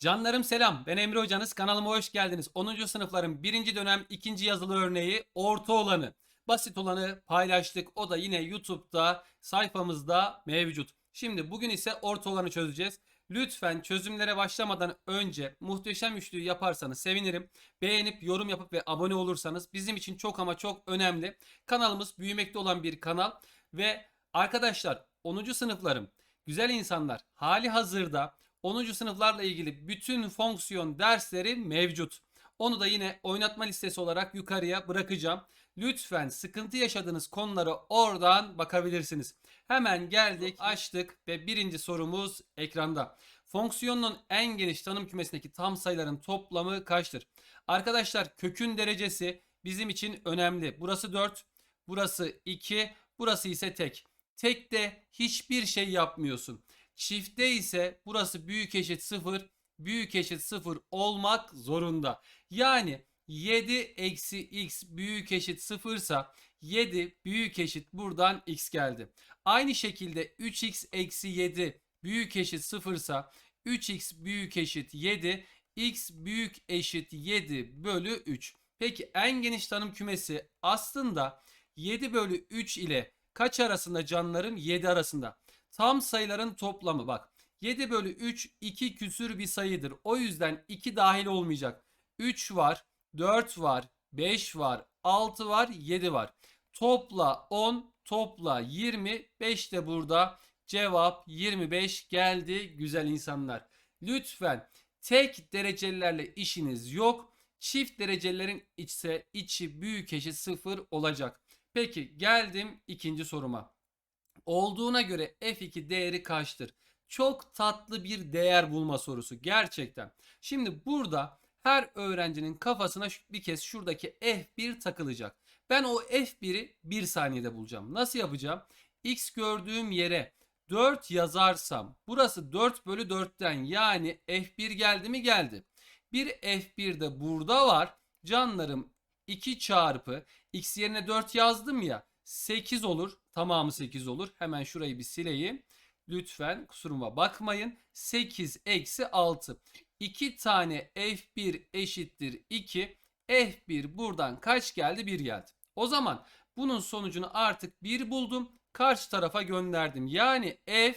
Canlarım selam. Ben Emre Hocanız. Kanalıma hoş geldiniz. 10. sınıfların 1. dönem 2. yazılı örneği orta olanı. Basit olanı paylaştık. O da yine YouTube'da sayfamızda mevcut. Şimdi bugün ise orta olanı çözeceğiz. Lütfen çözümlere başlamadan önce muhteşem üçlüyü yaparsanız sevinirim. Beğenip yorum yapıp ve abone olursanız bizim için çok ama çok önemli. Kanalımız büyümekte olan bir kanal ve arkadaşlar 10. sınıflarım güzel insanlar hali hazırda 10. sınıflarla ilgili bütün fonksiyon dersleri mevcut. Onu da yine oynatma listesi olarak yukarıya bırakacağım. Lütfen sıkıntı yaşadığınız konulara oradan bakabilirsiniz. Hemen geldik, açtık ve birinci sorumuz ekranda. Fonksiyonun en geniş tanım kümesindeki tam sayıların toplamı kaçtır? Arkadaşlar kökün derecesi bizim için önemli. Burası 4, burası 2, burası ise tek. Tekte hiçbir şey yapmıyorsun. Çiftte ise burası büyük eşit 0, büyük eşit 0 olmak zorunda. Yani 7 eksi x büyük eşit 0 ise 7 büyük eşit buradan x geldi. Aynı şekilde 3x eksi 7 büyük eşit 0 ise 3x büyük eşit 7 x büyük eşit 7 bölü 3. Peki en geniş tanım kümesi aslında 7 bölü 3 ile kaç arasında canlarım? 7 arasında. Tam sayıların toplamı bak. 7 bölü 3 2 küsür bir sayıdır. O yüzden 2 dahil olmayacak. 3 var, 4 var, 5 var, 6 var, 7 var. Topla 10, topla 20, 5 de burada. Cevap 25 geldi güzel insanlar. Lütfen tek derecelilerle işiniz yok. Çift derecelilerin ise içi büyük eşit 0 olacak. Peki geldim ikinci soruma. Olduğuna göre f2 değeri kaçtır? Çok tatlı bir değer bulma sorusu gerçekten. Şimdi burada her öğrencinin kafasına bir kez şuradaki f1 takılacak. Ben o f1'i 1 saniyede bulacağım. Nasıl yapacağım? x gördüğüm yere 4 yazarsam burası 4 bölü 4'ten yani f1 geldi mi geldi. Bir f1 de burada var. Canlarım 2 çarpı x yerine 4 yazdım ya 8 olur. Tamamı 8 olur. Hemen şurayı bir sileyim. Lütfen kusuruma bakmayın. 8 eksi 6. 2 tane f1 eşittir 2. f1 buradan kaç geldi? 1 geldi. O zaman bunun sonucunu artık 1 buldum. Karşı tarafa gönderdim. Yani f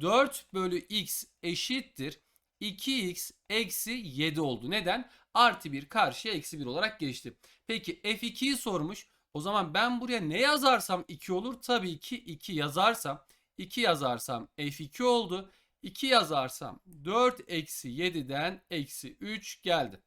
4 bölü x eşittir. 2x eksi 7 oldu. Neden? Artı 1 karşıya eksi 1 olarak geçti. Peki f2'yi sormuş. O zaman ben buraya ne yazarsam 2 olur? Tabii ki 2 yazarsam 2 yazarsam f2 oldu. 2 yazarsam 4 eksi 7'den eksi 3 geldi.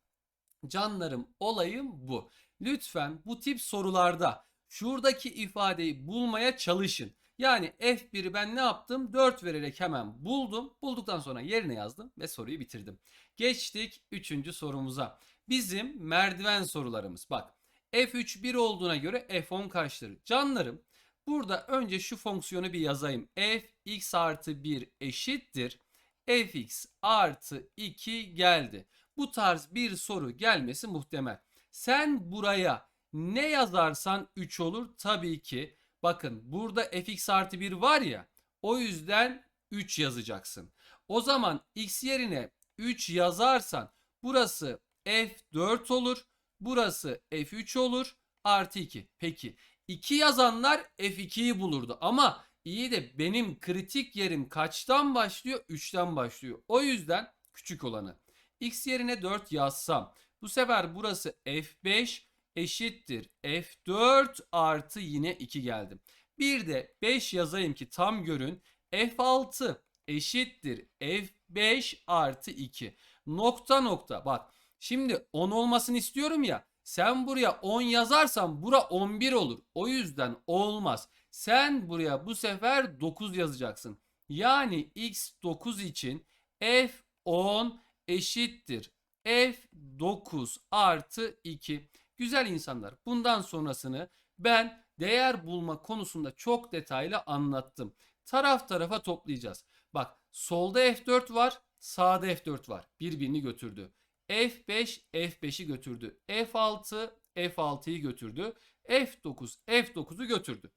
Canlarım olayım bu. Lütfen bu tip sorularda şuradaki ifadeyi bulmaya çalışın. Yani f1'i ben ne yaptım? 4 vererek hemen buldum. Bulduktan sonra yerine yazdım ve soruyu bitirdim. Geçtik 3. sorumuza. Bizim merdiven sorularımız. Bak f3 1 olduğuna göre f10 kaçtır? Canlarım burada önce şu fonksiyonu bir yazayım. f x artı 1 eşittir. fx artı 2 geldi. Bu tarz bir soru gelmesi muhtemel. Sen buraya ne yazarsan 3 olur. Tabii ki bakın burada fx artı 1 var ya o yüzden 3 yazacaksın. O zaman x yerine 3 yazarsan burası f4 olur. Burası f3 olur. Artı 2. Peki 2 yazanlar f2'yi bulurdu. Ama iyi de benim kritik yerim kaçtan başlıyor? 3'ten başlıyor. O yüzden küçük olanı. x yerine 4 yazsam. Bu sefer burası f5 eşittir. f4 artı yine 2 geldi. Bir de 5 yazayım ki tam görün. f6 eşittir. f5 artı 2. Nokta nokta bak. Şimdi 10 olmasını istiyorum ya. Sen buraya 10 yazarsan bura 11 olur. O yüzden olmaz. Sen buraya bu sefer 9 yazacaksın. Yani x 9 için f10 eşittir. f9 artı 2. Güzel insanlar. Bundan sonrasını ben değer bulma konusunda çok detaylı anlattım. Taraf tarafa toplayacağız. Bak solda f4 var, sağda f4 var. Birbirini götürdü. F5 F5'i götürdü. F6 F6'yı götürdü. F9 F9'u götürdü.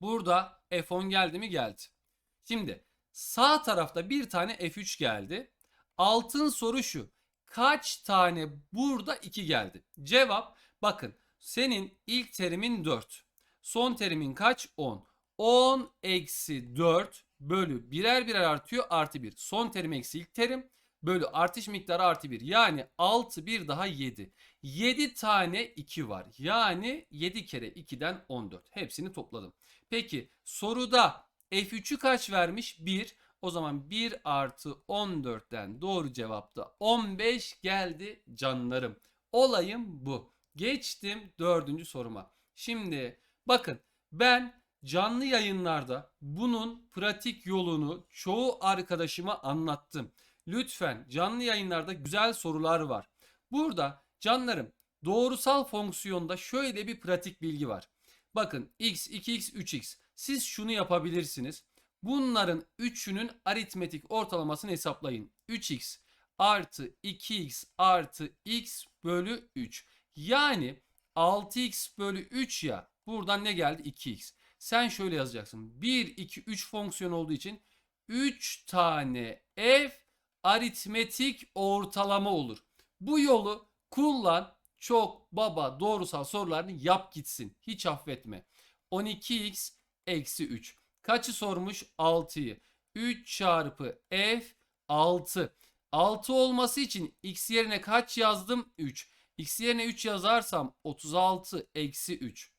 Burada F10 geldi mi geldi. Şimdi sağ tarafta bir tane F3 geldi. Altın soru şu. Kaç tane burada 2 geldi? Cevap bakın senin ilk terimin 4. Son terimin kaç? 10. 10 eksi 4 bölü birer birer artıyor artı 1. Son terim eksi ilk terim bölü artış miktarı artı 1. Yani 6 bir daha 7. 7 tane 2 var. Yani 7 kere 2'den 14. Hepsini topladım. Peki soruda F3'ü kaç vermiş? 1. O zaman 1 artı 14'ten doğru cevapta 15 geldi canlarım. Olayım bu. Geçtim dördüncü soruma. Şimdi bakın ben canlı yayınlarda bunun pratik yolunu çoğu arkadaşıma anlattım. Lütfen canlı yayınlarda güzel sorular var. Burada canlarım doğrusal fonksiyonda şöyle bir pratik bilgi var. Bakın x, 2x, 3x. Siz şunu yapabilirsiniz. Bunların üçünün aritmetik ortalamasını hesaplayın. 3x artı 2x artı x bölü 3. Yani 6x bölü 3 ya. Buradan ne geldi? 2x. Sen şöyle yazacaksın. 1, 2, 3 fonksiyon olduğu için 3 tane f aritmetik ortalama olur. Bu yolu kullan. Çok baba doğrusal sorularını yap gitsin. Hiç affetme. 12x eksi 3. Kaçı sormuş? 6'yı. 3 çarpı f 6. 6 olması için x yerine kaç yazdım? 3. x yerine 3 yazarsam 36 eksi 3.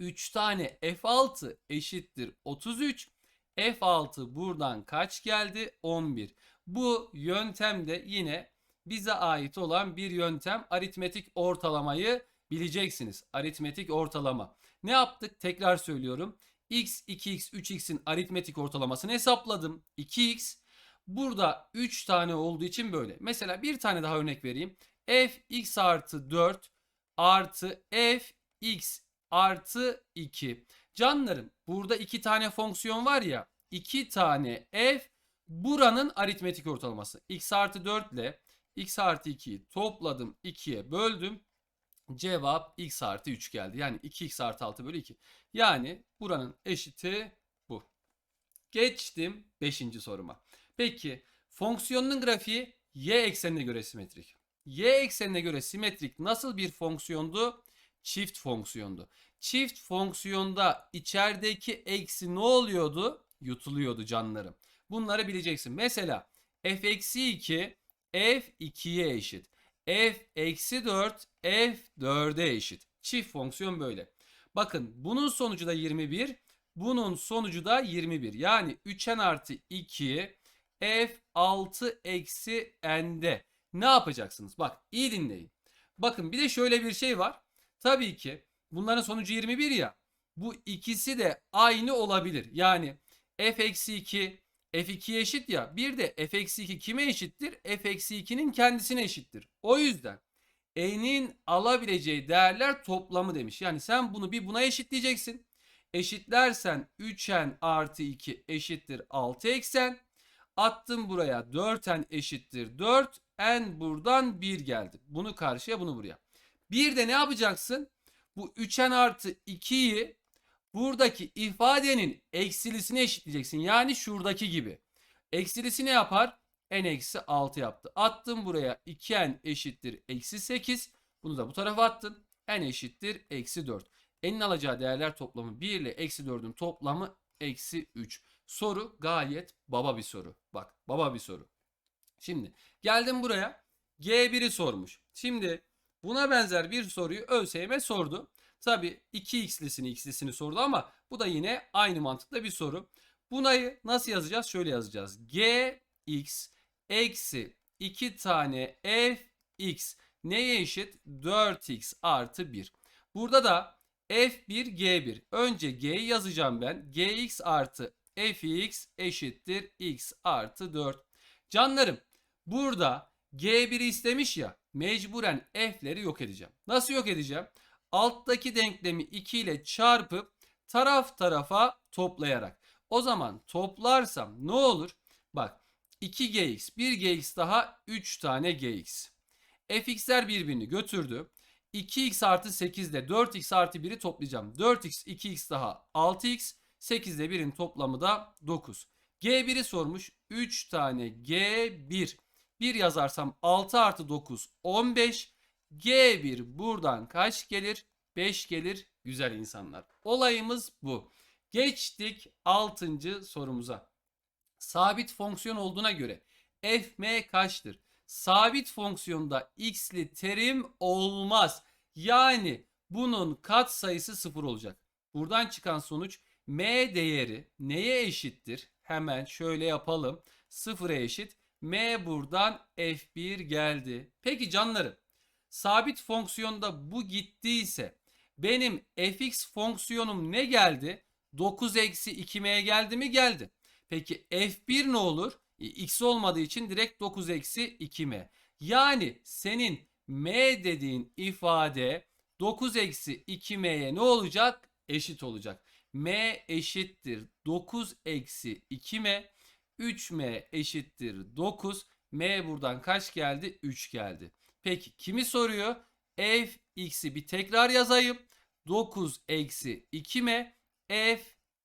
3 tane f6 eşittir 33. f6 buradan kaç geldi? 11. Bu yöntem de yine bize ait olan bir yöntem. Aritmetik ortalamayı bileceksiniz. Aritmetik ortalama. Ne yaptık? Tekrar söylüyorum. x, 2x, 3x'in aritmetik ortalamasını hesapladım. 2x. Burada 3 tane olduğu için böyle. Mesela bir tane daha örnek vereyim. f x artı 4 artı f x artı 2. Canlarım burada 2 tane fonksiyon var ya. 2 tane f buranın aritmetik ortalaması. x artı 4 ile x artı 2'yi topladım 2'ye böldüm. Cevap x artı 3 geldi. Yani 2x artı 6 bölü 2. Yani buranın eşiti bu. Geçtim 5. soruma. Peki fonksiyonun grafiği y eksenine göre simetrik. Y eksenine göre simetrik nasıl bir fonksiyondu? Çift fonksiyondu. Çift fonksiyonda içerideki eksi ne oluyordu? Yutuluyordu canlarım. Bunları bileceksin. Mesela f eksi 2 f 2'ye eşit. f eksi 4 f 4'e eşit. Çift fonksiyon böyle. Bakın bunun sonucu da 21. Bunun sonucu da 21. Yani 3n artı 2 f 6 eksi n'de. Ne yapacaksınız? Bak iyi dinleyin. Bakın bir de şöyle bir şey var. Tabii ki bunların sonucu 21 ya. Bu ikisi de aynı olabilir. Yani f eksi 2 f2'ye eşit ya. Bir de f eksi 2 kime eşittir? f eksi 2'nin kendisine eşittir. O yüzden n'in alabileceği değerler toplamı demiş. Yani sen bunu bir buna eşitleyeceksin. Eşitlersen 3n artı 2 eşittir 6 eksen. Attım buraya 4n eşittir 4. n buradan 1 geldi. Bunu karşıya bunu buraya. Bir de ne yapacaksın? Bu 3n artı 2'yi buradaki ifadenin eksilisine eşitleyeceksin. Yani şuradaki gibi. Eksilisi ne yapar? n eksi 6 yaptı. Attım buraya 2n eşittir eksi 8. Bunu da bu tarafa attın. n eşittir eksi 4. n'in alacağı değerler toplamı 1 ile eksi 4'ün toplamı eksi 3. Soru gayet baba bir soru. Bak baba bir soru. Şimdi geldim buraya. G1'i sormuş. Şimdi buna benzer bir soruyu ÖSYM sordu. Tabi 2x'lisini x'lisini sordu ama bu da yine aynı mantıkla bir soru. Bunayı nasıl yazacağız? Şöyle yazacağız. Gx eksi 2 tane fx neye eşit? 4x artı 1. Burada da f1 g1. Önce g'yi yazacağım ben. gx artı fx eşittir x artı 4. Canlarım burada g1'i istemiş ya mecburen f'leri yok edeceğim. Nasıl yok edeceğim? Alttaki denklemi 2 ile çarpıp taraf tarafa toplayarak. O zaman toplarsam ne olur? Bak 2gx 1gx daha 3 tane gx. fx'ler birbirini götürdü. 2x artı 8 ile 4x artı 1'i toplayacağım. 4x 2x daha 6x 8 ile 1'in toplamı da 9. G1'i sormuş. 3 tane G1. 1 yazarsam 6 artı 9 15. G1 buradan kaç gelir? 5 gelir güzel insanlar. Olayımız bu. Geçtik 6. sorumuza. Sabit fonksiyon olduğuna göre fm kaçtır? Sabit fonksiyonda x'li terim olmaz. Yani bunun katsayısı 0 olacak. Buradan çıkan sonuç m değeri neye eşittir? Hemen şöyle yapalım. 0'a eşit. m buradan f1 geldi. Peki canlarım sabit fonksiyonda bu gittiyse benim fx fonksiyonum ne geldi? 9 eksi 2m geldi mi? Geldi. Peki f1 ne olur? E, x olmadığı için direkt 9 eksi 2m. Yani senin m dediğin ifade 9 eksi 2m'ye ne olacak? Eşit olacak. m eşittir 9 eksi 2m. 3m eşittir 9. m buradan kaç geldi? 3 geldi. Peki kimi soruyor? f x'i bir tekrar yazayım. 9 eksi 2m f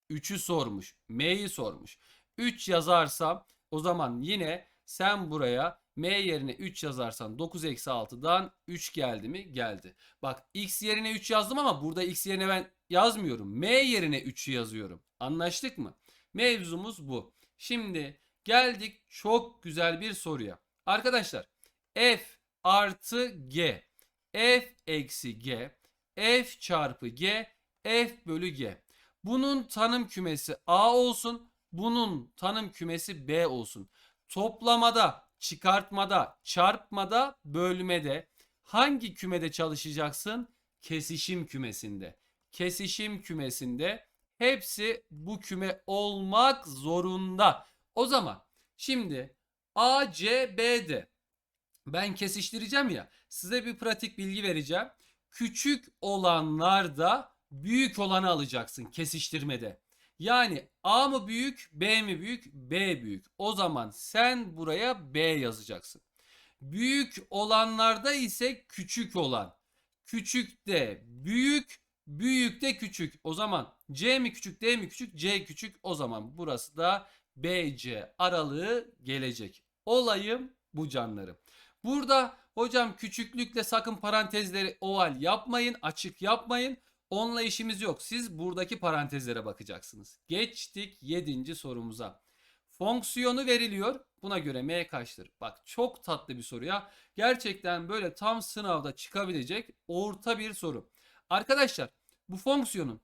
3'ü sormuş. M'yi sormuş. 3 yazarsam o zaman yine sen buraya m yerine 3 yazarsan 9 eksi 6'dan 3 geldi mi? Geldi. Bak x yerine 3 yazdım ama burada x yerine ben yazmıyorum. m yerine 3'ü yazıyorum. Anlaştık mı? Mevzumuz bu. Şimdi geldik çok güzel bir soruya. Arkadaşlar f artı g f eksi g f çarpı g f bölü g. Bunun tanım kümesi A olsun. Bunun tanım kümesi B olsun. Toplamada, çıkartmada, çarpmada, bölmede hangi kümede çalışacaksın? Kesişim kümesinde. Kesişim kümesinde hepsi bu küme olmak zorunda. O zaman şimdi A, C, B'de ben kesiştireceğim ya size bir pratik bilgi vereceğim. Küçük olanlarda büyük olanı alacaksın kesiştirmede. Yani A mı büyük, B mi büyük, B büyük. O zaman sen buraya B yazacaksın. Büyük olanlarda ise küçük olan. Küçük de büyük, büyük de küçük. O zaman C mi küçük, D mi küçük, C küçük. O zaman burası da BC aralığı gelecek. Olayım bu canlarım. Burada hocam küçüklükle sakın parantezleri oval yapmayın, açık yapmayın. Onunla işimiz yok. Siz buradaki parantezlere bakacaksınız. Geçtik 7. sorumuza. Fonksiyonu veriliyor. Buna göre m kaçtır? Bak çok tatlı bir soru ya. Gerçekten böyle tam sınavda çıkabilecek orta bir soru. Arkadaşlar bu fonksiyonun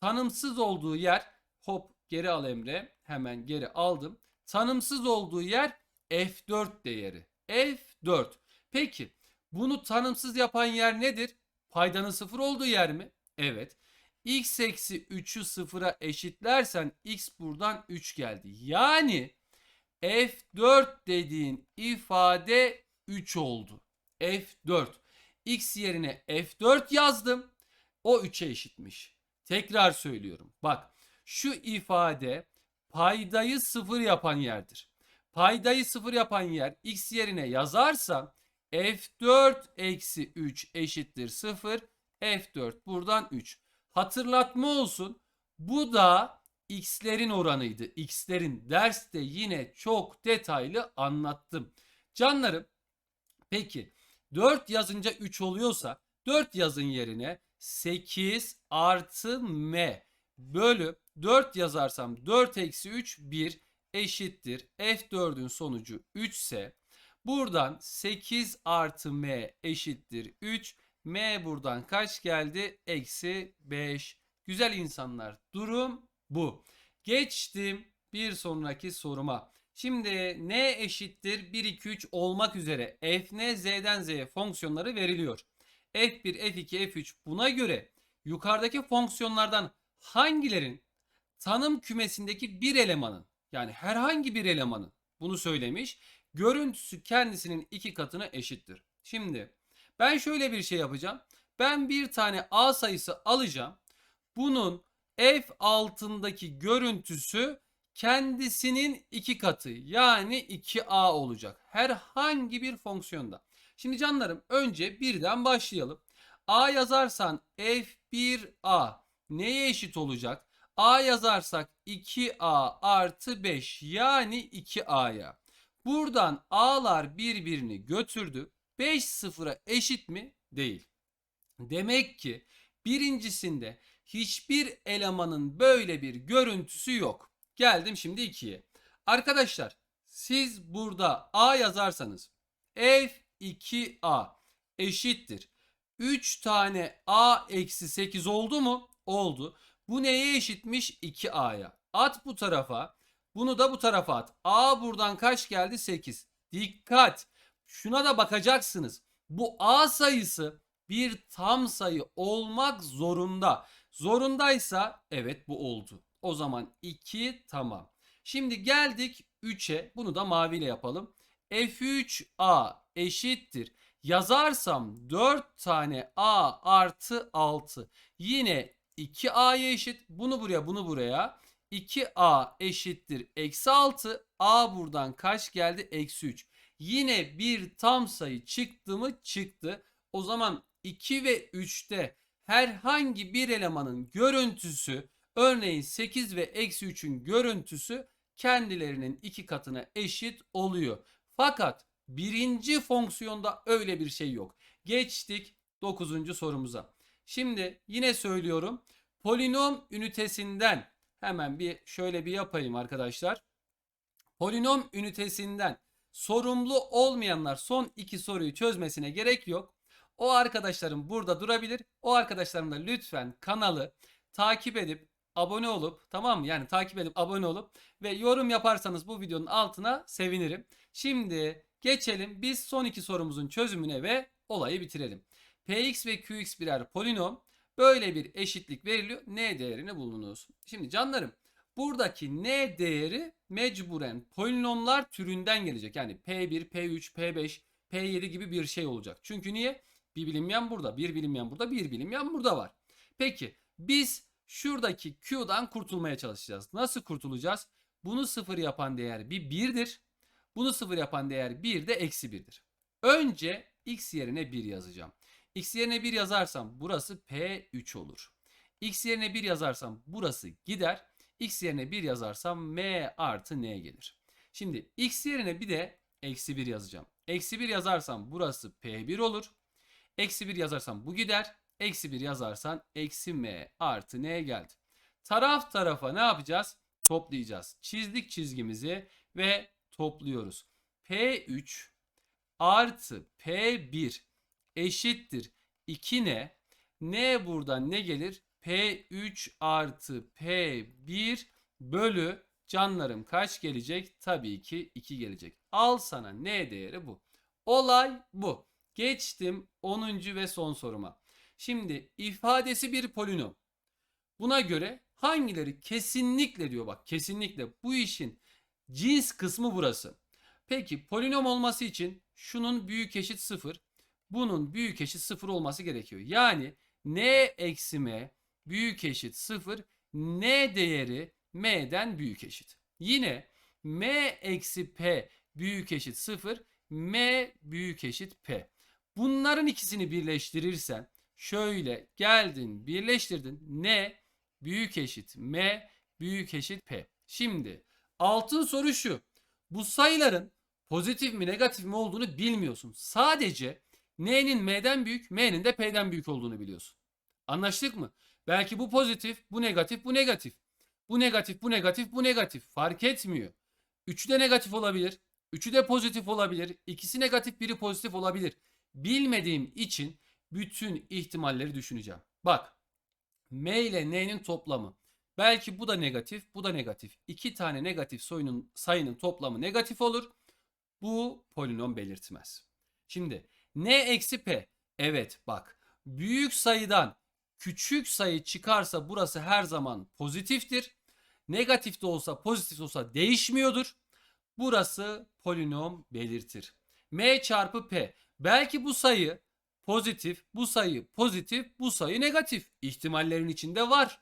tanımsız olduğu yer hop geri al Emre. Hemen geri aldım. Tanımsız olduğu yer f4 değeri. F4. Peki bunu tanımsız yapan yer nedir? Paydanın sıfır olduğu yer mi? Evet. x eksi 3'ü sıfıra eşitlersen x buradan 3 geldi. Yani f4 dediğin ifade 3 oldu. f4. x yerine f4 yazdım. O 3'e eşitmiş. Tekrar söylüyorum. Bak şu ifade paydayı sıfır yapan yerdir. Paydayı sıfır yapan yer x yerine yazarsam f4 eksi 3 eşittir 0. F4 buradan 3. Hatırlatma olsun. Bu da x'lerin oranıydı. X'lerin derste yine çok detaylı anlattım. Canlarım peki 4 yazınca 3 oluyorsa 4 yazın yerine 8 artı m bölü 4 yazarsam 4 eksi 3 1 eşittir. F4'ün sonucu 3 ise buradan 8 artı m eşittir 3 M buradan kaç geldi? Eksi 5. Güzel insanlar durum bu. Geçtim bir sonraki soruma. Şimdi n eşittir 1 2 3 olmak üzere f n z'den z'ye fonksiyonları veriliyor. f1 f2 f3 buna göre yukarıdaki fonksiyonlardan hangilerin tanım kümesindeki bir elemanın yani herhangi bir elemanın bunu söylemiş görüntüsü kendisinin iki katına eşittir. Şimdi ben şöyle bir şey yapacağım. Ben bir tane A sayısı alacağım. Bunun f altındaki görüntüsü kendisinin iki katı yani 2a olacak. Herhangi bir fonksiyonda. Şimdi canlarım önce birden başlayalım. a yazarsan f1a neye eşit olacak? A yazarsak 2a artı 5 yani 2a'ya. Buradan A'lar birbirini götürdü. 5 sıfıra eşit mi? Değil. Demek ki birincisinde hiçbir elemanın böyle bir görüntüsü yok. Geldim şimdi 2'ye. Arkadaşlar siz burada A yazarsanız F2A eşittir. 3 tane A eksi 8 oldu mu? Oldu. Bu neye eşitmiş? 2A'ya. At bu tarafa. Bunu da bu tarafa at. A buradan kaç geldi? 8. Dikkat. Şuna da bakacaksınız. Bu A sayısı bir tam sayı olmak zorunda. Zorundaysa evet bu oldu. O zaman 2 tamam. Şimdi geldik 3'e. Bunu da maviyle yapalım. F3A eşittir. Yazarsam 4 tane A artı 6. Yine 2A'ya eşit. Bunu buraya bunu buraya. 2A eşittir. Eksi 6. A buradan kaç geldi? Eksi 3. Yine bir tam sayı çıktı mı? Çıktı. O zaman 2 ve 3'te herhangi bir elemanın görüntüsü örneğin 8 ve eksi 3'ün görüntüsü kendilerinin iki katına eşit oluyor. Fakat birinci fonksiyonda öyle bir şey yok. Geçtik 9. sorumuza. Şimdi yine söylüyorum. Polinom ünitesinden hemen bir şöyle bir yapayım arkadaşlar. Polinom ünitesinden sorumlu olmayanlar son iki soruyu çözmesine gerek yok. O arkadaşlarım burada durabilir. O arkadaşlarım da lütfen kanalı takip edip abone olup tamam mı? Yani takip edip abone olup ve yorum yaparsanız bu videonun altına sevinirim. Şimdi geçelim biz son iki sorumuzun çözümüne ve olayı bitirelim. Px ve Qx birer polinom. Böyle bir eşitlik veriliyor. N değerini bulunuz. Şimdi canlarım buradaki N değeri mecburen polinomlar türünden gelecek. Yani P1, P3, P5, P7 gibi bir şey olacak. Çünkü niye? Bir bilinmeyen burada, bir bilinmeyen burada, bir bilinmeyen burada var. Peki biz şuradaki Q'dan kurtulmaya çalışacağız. Nasıl kurtulacağız? Bunu sıfır yapan değer bir birdir. Bunu sıfır yapan değer bir de eksi birdir. Önce x yerine 1 yazacağım. X yerine 1 yazarsam burası P3 olur. x yerine 1 yazarsam burası gider. x yerine 1 yazarsam m artı n gelir. Şimdi x yerine bir de eksi 1 yazacağım. Eksi 1 yazarsam burası P1 olur. Eksi 1 yazarsam bu gider. Eksi 1 yazarsan eksi m artı n geldi. Taraf tarafa ne yapacağız? Toplayacağız. Çizdik çizgimizi ve topluyoruz. P3 artı P1 eşittir 2 ne? N buradan ne gelir? P3 artı P1 bölü canlarım kaç gelecek? Tabii ki 2 gelecek. Al sana N değeri bu. Olay bu. Geçtim 10. ve son soruma. Şimdi ifadesi bir polinom. Buna göre hangileri kesinlikle diyor bak kesinlikle bu işin cins kısmı burası. Peki polinom olması için şunun büyük eşit 0, bunun büyük eşit 0 olması gerekiyor. Yani n eksi m büyük eşit 0, n değeri m'den büyük eşit. Yine m eksi p büyük eşit 0, m büyük eşit p. Bunların ikisini birleştirirsen şöyle geldin birleştirdin n büyük eşit m büyük eşit p. Şimdi altın soru şu. Bu sayıların pozitif mi negatif mi olduğunu bilmiyorsun. Sadece n'nin m'den büyük, m'nin de p'den büyük olduğunu biliyorsun. Anlaştık mı? Belki bu pozitif, bu negatif, bu negatif. Bu negatif, bu negatif, bu negatif. Fark etmiyor. Üçü de negatif olabilir. Üçü de pozitif olabilir. İkisi negatif, biri pozitif olabilir. Bilmediğim için bütün ihtimalleri düşüneceğim. Bak. M ile N'nin toplamı. Belki bu da negatif, bu da negatif. İki tane negatif sayının, sayının toplamı negatif olur. Bu polinom belirtmez. Şimdi N eksi P. Evet bak. Büyük sayıdan küçük sayı çıkarsa burası her zaman pozitiftir. Negatif de olsa pozitif de olsa değişmiyordur. Burası polinom belirtir. M çarpı P. Belki bu sayı pozitif, bu sayı pozitif, bu sayı negatif. İhtimallerin içinde var.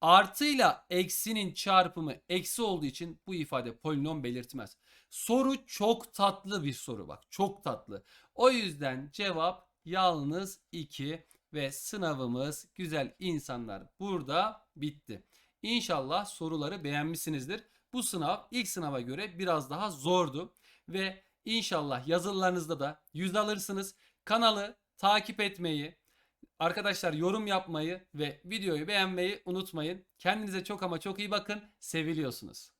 Artıyla eksinin çarpımı eksi olduğu için bu ifade polinom belirtmez. Soru çok tatlı bir soru bak. Çok tatlı. O yüzden cevap yalnız 2 ve sınavımız güzel insanlar burada bitti. İnşallah soruları beğenmişsinizdir. Bu sınav ilk sınava göre biraz daha zordu. ve inşallah yazılılarınızda da 100 alırsınız. Kanalı takip etmeyi, arkadaşlar yorum yapmayı ve videoyu beğenmeyi unutmayın. Kendinize çok ama çok iyi bakın. Seviliyorsunuz.